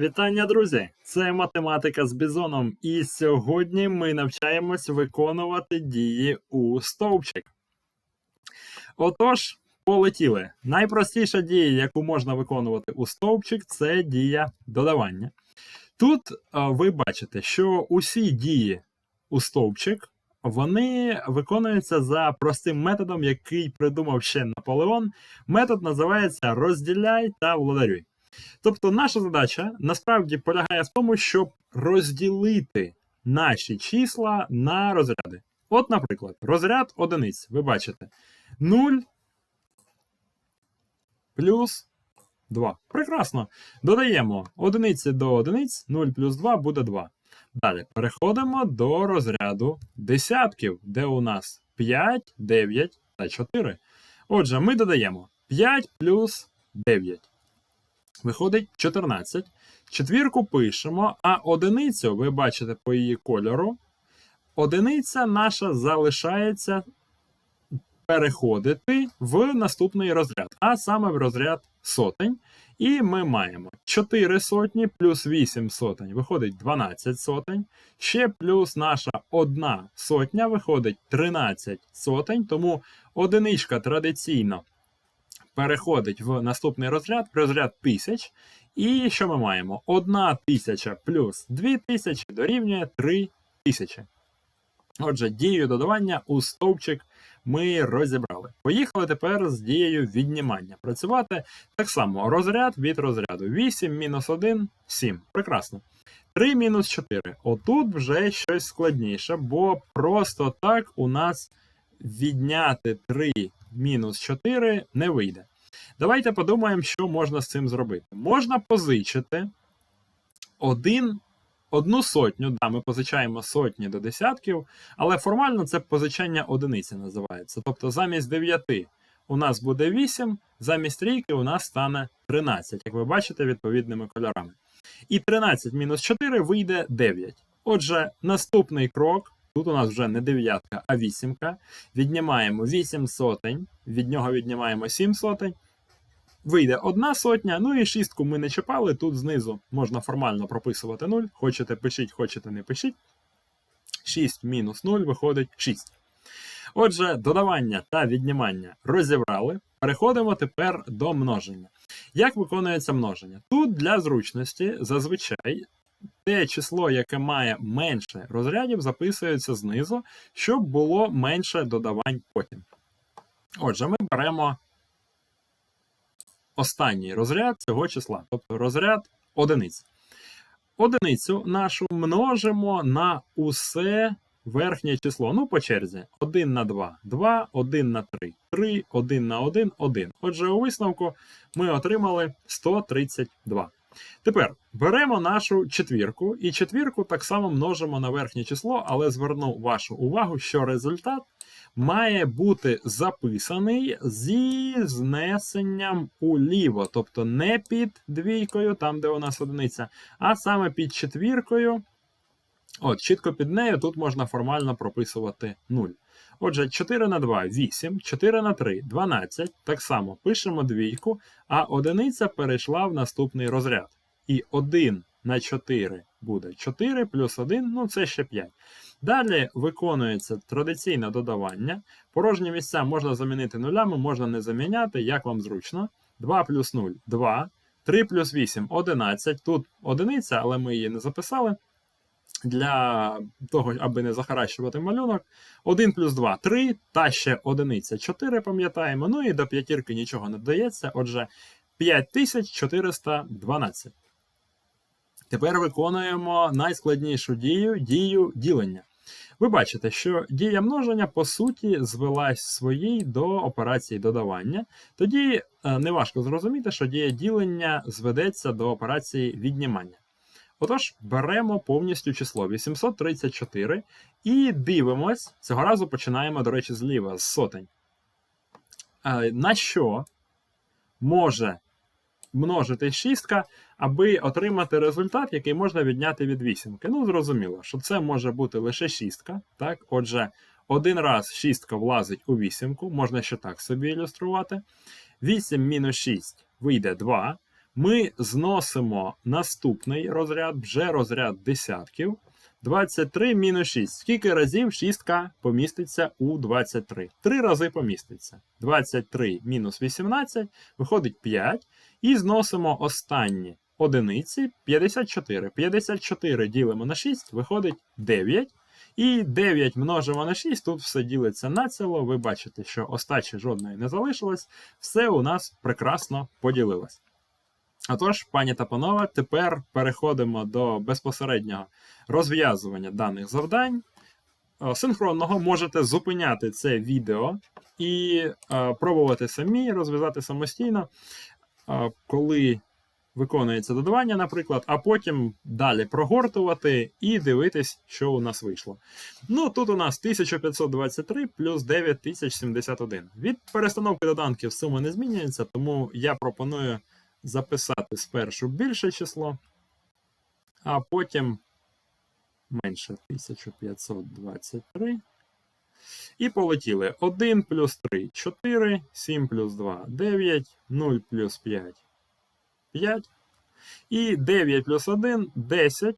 Вітання, друзі! Це математика з бізоном, і сьогодні ми навчаємось виконувати дії у стовпчик. Отож, полетіли. Найпростіша дія, яку можна виконувати у стовпчик, це дія додавання. Тут а, ви бачите, що усі дії у стовпчик вони виконуються за простим методом, який придумав ще Наполеон. Метод називається розділяй та владарюй. Тобто, наша задача насправді полягає в тому, щоб розділити наші числа на розряди. От, наприклад, розряд одиниць. Ви бачите 0 плюс 2. Прекрасно. Додаємо одиниці до одиниць, 0 плюс 2 буде 2. Далі переходимо до розряду десятків, де у нас 5, 9 та 4. Отже, ми додаємо 5 плюс 9. Виходить 14. Четвірку пишемо, а одиницю, ви бачите по її кольору, одиниця наша залишається переходити в наступний розряд, а саме в розряд сотень. І ми маємо 4 сотні плюс 8 сотень, виходить 12 сотень. Ще плюс наша одна сотня виходить 13 сотень, тому одиничка традиційно переходить в наступний розряд, розряд тисяч. І що ми маємо? Одна тисяча плюс 2 тисячі дорівнює 3 тисячі. Отже, дію додавання у стовпчик ми розібрали. Поїхали тепер з дією віднімання. Працювати так само розряд від розряду. 8 мінус 1 7. Прекрасно. 3 мінус 4. Отут вже щось складніше, бо просто так у нас відняти 3 мінус 4 не вийде. Давайте подумаємо, що можна з цим зробити. Можна позичити один, одну сотню, да, ми позичаємо сотні до десятків, але формально це позичання одиниці називається. Тобто замість 9 у нас буде 8, замість трійки у нас стане 13, як ви бачите, відповідними кольорами. І 13 мінус 4 вийде 9. Отже, наступний крок. Тут у нас вже не дев'ятка, а вісімка. Віднімаємо 8 сотень, від нього віднімаємо 7 сотень. Вийде одна сотня, ну і шістку ми не чіпали. Тут знизу можна формально прописувати 0. Хочете пишіть, хочете не пишіть. 6 мінус 0 виходить 6. Отже, додавання та віднімання розібрали. Переходимо тепер до множення. Як виконується множення? Тут для зручності зазвичай те число, яке має менше розрядів, записується знизу, щоб було менше додавань потім. Отже, ми беремо останній розряд цього числа, тобто розряд одиниць. Одиницю нашу множимо на усе верхнє число. Ну, по черзі. 1 на 2 2, 1 на 3 3, 1 на 1 1. Отже, у висновку ми отримали 132. Тепер беремо нашу четвірку, і четвірку так само множимо на верхнє число, але зверну вашу увагу, що результат має бути записаний зі знесенням уліво, тобто не під двійкою, там де у нас одиниця, а саме під четвіркою. От, чітко під нею тут можна формально прописувати 0. Отже, 4 на 2 8, 4 на 3 12. Так само пишемо двійку, а одиниця перейшла в наступний розряд. І 1 на 4 буде 4 плюс 1, ну це ще 5. Далі виконується традиційне додавання. Порожні місця можна замінити нулями, можна не заміняти, як вам зручно. 2 плюс 0 2. 3 плюс 8 11. Тут одиниця, але ми її не записали. Для того, аби не захаращувати малюнок. 1 плюс 2 3, та ще одиниця 4, пам'ятаємо. Ну і до п'ятірки нічого не додається. Отже, 5412. Тепер виконуємо найскладнішу дію дію ділення. Ви бачите, що дія множення, по суті, звелась своїй до операції додавання. Тоді е, неважко зрозуміти, що дія ділення зведеться до операції віднімання. Отож, беремо повністю число 834 і дивимось, цього разу починаємо, до речі, зліва, з сотень. Е, на що може множити шістка, аби отримати результат, який можна відняти від вісімки. Ну, зрозуміло, що це може бути лише шістка. Так? Отже, один раз шістка влазить у вісімку, можна ще так собі ілюструвати. 8 мінус 6 вийде 2. Ми зносимо наступний розряд, вже розряд десятків. 23 мінус 6. Скільки разів шістка поміститься у 23? Три рази поміститься. 23 мінус 18 виходить 5. І зносимо останні одиниці 54. 54 ділимо на 6, виходить 9. І 9 множимо на 6, тут все ділиться на ціло. Ви бачите, що остачі жодної не залишилось. Все у нас прекрасно поділилось. Отож, пані та панове, тепер переходимо до безпосереднього розв'язування даних завдань. Е, Синхронного можете зупиняти це відео і е, пробувати самі розв'язати самостійно, коли виконується додавання, наприклад, а потім далі прогортувати і дивитись, що у нас вийшло. Ну, тут у нас 1523 плюс 9071. Від перестановки доданків сума не змінюється, тому я пропоную записати спершу більше число, а потім менше 1523. І полетіли 1 плюс 3 4, 7 плюс 2 9, 0 плюс 5 5. І 9 плюс 1 10.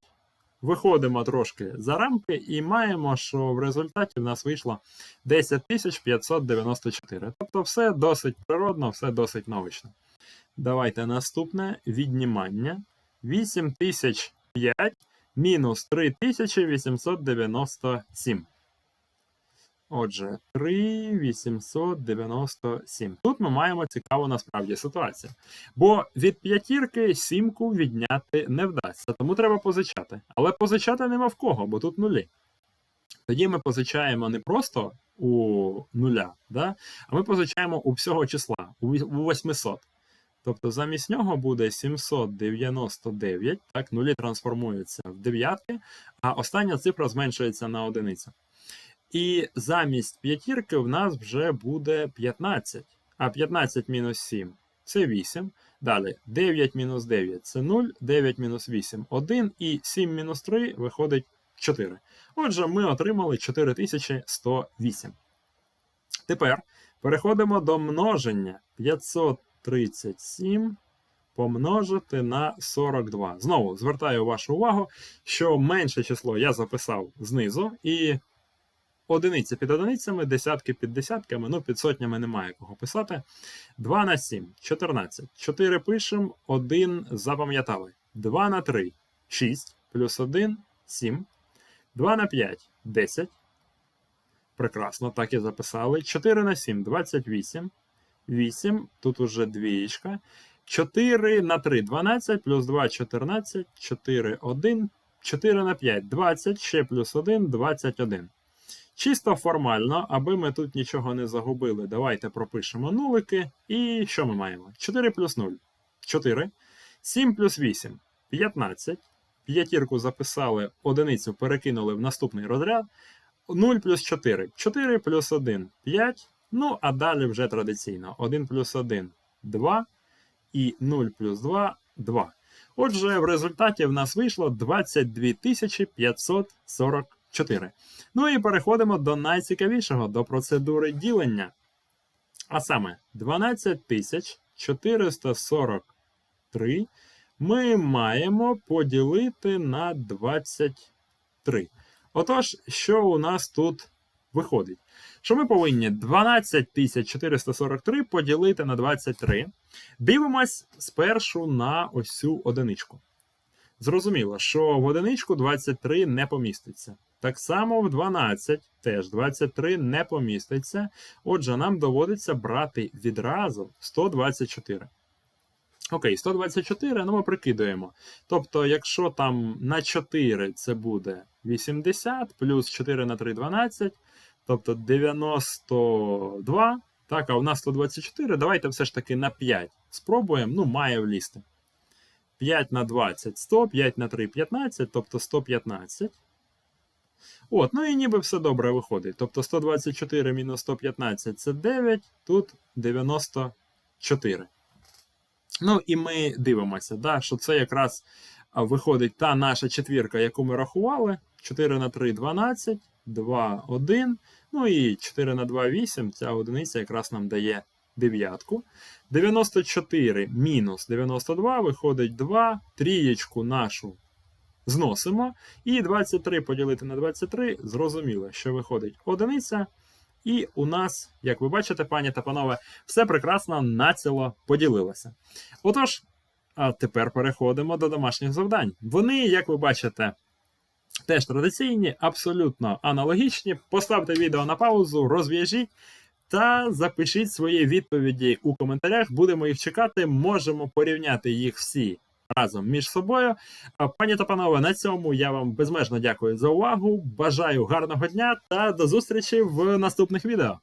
Виходимо трошки за рамки і маємо, що в результаті в нас вийшло 10594. Тобто все досить природно, все досить научно. Давайте наступне віднімання. 8005 мінус 3897. Отже, 3897. Тут ми маємо цікаву насправді ситуацію. Бо від п'ятірки сімку відняти не вдасться, тому треба позичати. Але позичати нема в кого, бо тут нулі. Тоді ми позичаємо не просто у нуля, да? а ми позичаємо у всього числа, у 800. Тобто замість нього буде 799, так, нулі трансформуються в дев'ятки, а остання цифра зменшується на одиницю. І замість п'ятірки в нас вже буде 15. А 15 мінус 7 це 8. Далі 9 мінус 9 це 0, 9 мінус 8 1 і 7 мінус 3 виходить 4. Отже, ми отримали 4108. Тепер переходимо до множення 537 помножити на 42. Знову звертаю вашу увагу, що менше число я записав знизу, і одиниці під одиницями, десятки під десятками, ну під сотнями немає кого писати. 2 на 7, 14. 4 пишемо, 1 запам'ятали. 2 на 3, 6, плюс 1, 7. 2 на 5, 10. Прекрасно, так і записали. 4 на 7, 28. 8, тут уже двієчка. 4 на 3, 12, плюс 2, 14, 4, 1, 4 на 5, 20, ще плюс 1, 21. Чисто формально, аби ми тут нічого не загубили, давайте пропишемо нулики. І що ми маємо? 4 плюс 0. 4. 7 плюс 8 15. П'ятірку записали, одиницю перекинули в наступний розряд. 0 плюс 4. 4 плюс 1 5. Ну, а далі вже традиційно. 1 плюс 1 2. І 0 плюс 2 2. Отже, в результаті в нас вийшло 22 544. Ну і переходимо до найцікавішого, до процедури ділення. А саме 12443 ми маємо поділити на 23. Отож, що у нас тут виходить? Що ми повинні 12443 поділити на 23. Дивимось спершу на ось цю одиничку. Зрозуміло, що в одиничку 23 не поміститься. Так само в 12 теж 23 не поміститься. Отже, нам доводиться брати відразу 124. Окей, 124, ну ми прикидуємо. Тобто, якщо там на 4 це буде 80, плюс 4 на 3 12, тобто 92. Так, а у нас 124. Давайте все ж таки на 5 спробуємо. Ну, має влізти. 5 на 20 100, 5 на 3 15, тобто 115. От, ну і ніби все добре виходить. Тобто 124 мінус 115 це 9, тут 94. Ну, і ми дивимося, да, що це якраз виходить та наша четвірка, яку ми рахували. 4 на 3 12, 2, 1. Ну і 4 на 2 8. Ця одиниця якраз нам дає дев'ятку. 94 мінус 92 виходить 2. Трієчку нашу зносимо. І 23 поділити на 23, зрозуміло, що виходить одиниця. І у нас, як ви бачите, пані та панове, все прекрасно націло поділилося. Отож, а тепер переходимо до домашніх завдань. Вони, як ви бачите, теж традиційні, абсолютно аналогічні. Поставте відео на паузу, розв'яжіть та запишіть свої відповіді у коментарях. Будемо їх чекати. Можемо порівняти їх всі разом між собою. Пані та панове, на цьому я вам безмежно дякую за увагу. Бажаю гарного дня та до зустрічі в наступних відео.